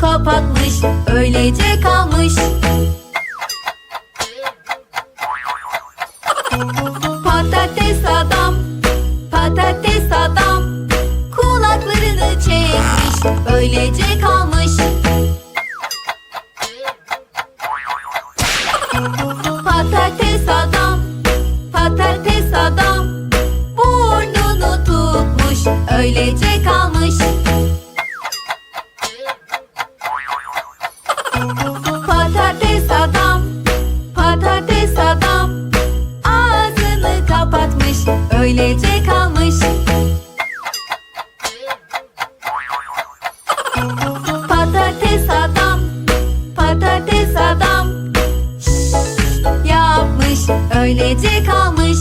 kapatmış öylece kalmış Patates adam Patates adam. Yapmış öylece kalmış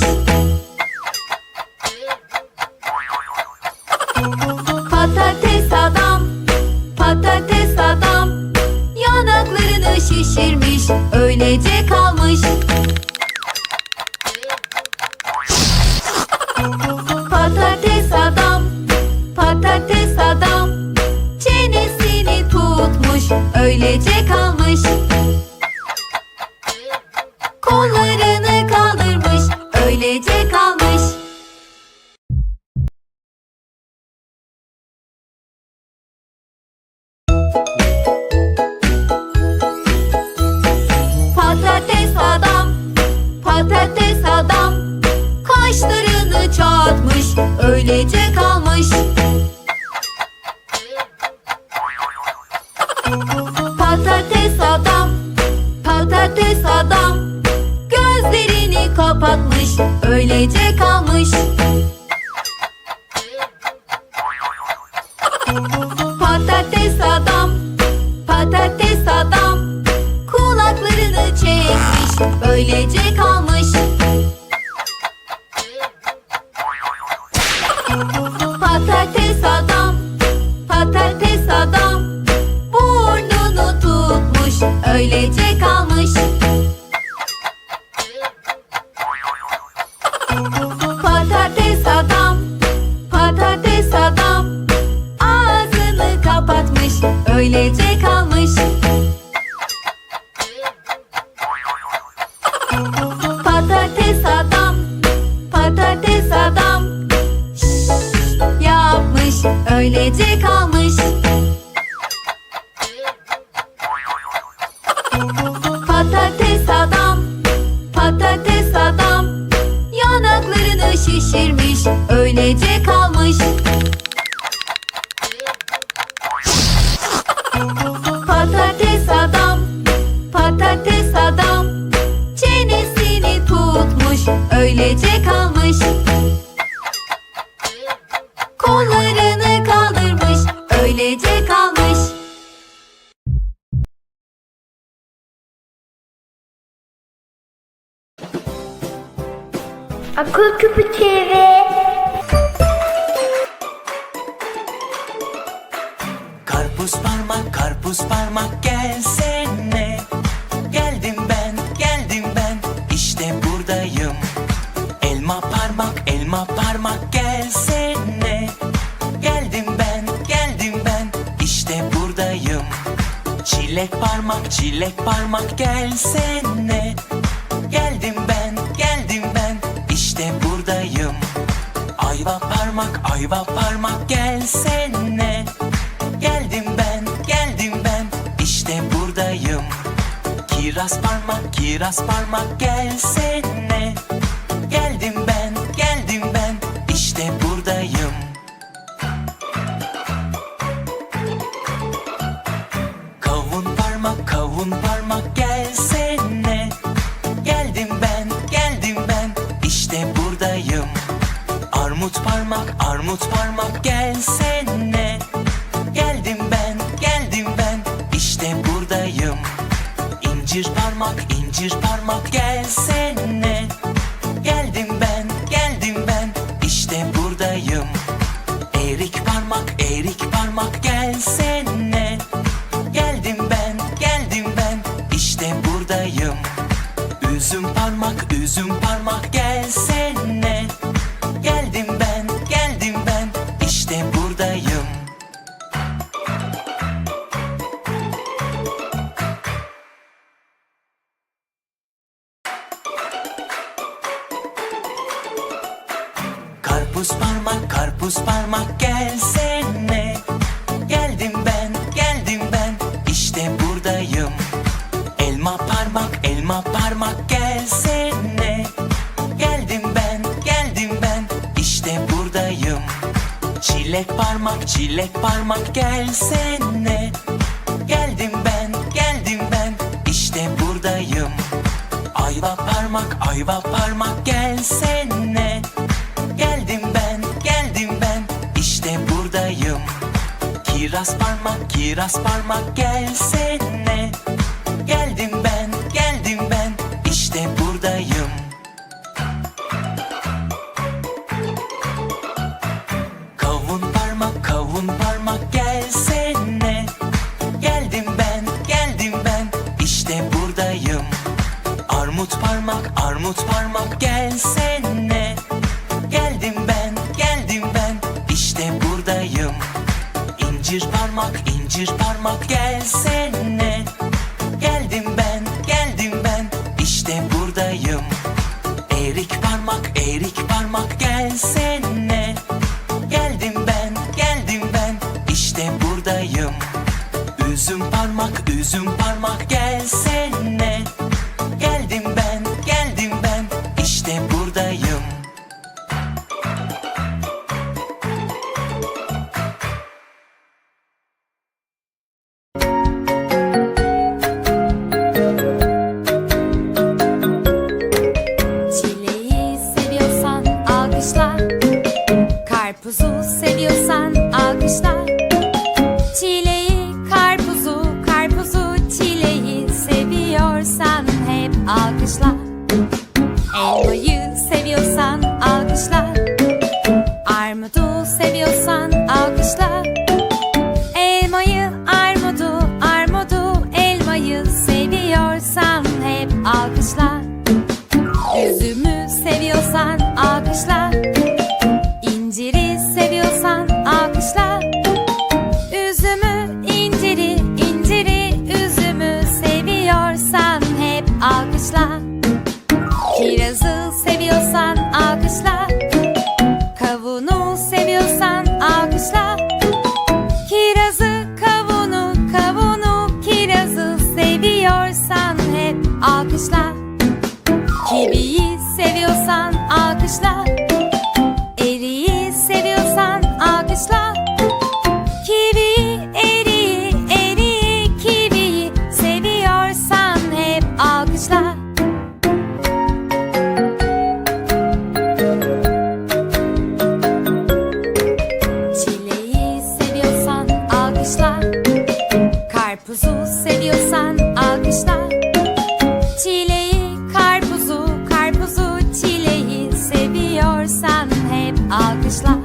kalmış Patates adam Patates adam. Yanaklarını şişirmiş öylece kalmış Karpuz parmak, karpuz parmak gelsene. Geldim ben, geldim ben, işte buradayım. Elma parmak, elma parmak gelsene. Geldim ben, geldim ben, işte buradayım. Çilek parmak, çilek parmak gelsene. Geldim ben, geldim ben, işte buradayım. Ayva parmak, ayva parmak kiraz parmak gelsene Geldim ben, geldim ben, işte buradayım. Kavun parmak, kavun parmak gelsene Geldim ben, geldim ben, işte buradayım. Armut parmak, armut parmak gelsene incir parmak gelsene parmak ayva parmak gelsene. Geldim ben geldim ben işte buradayım. Kiraz parmak kiraz parmak gelsene. my. this.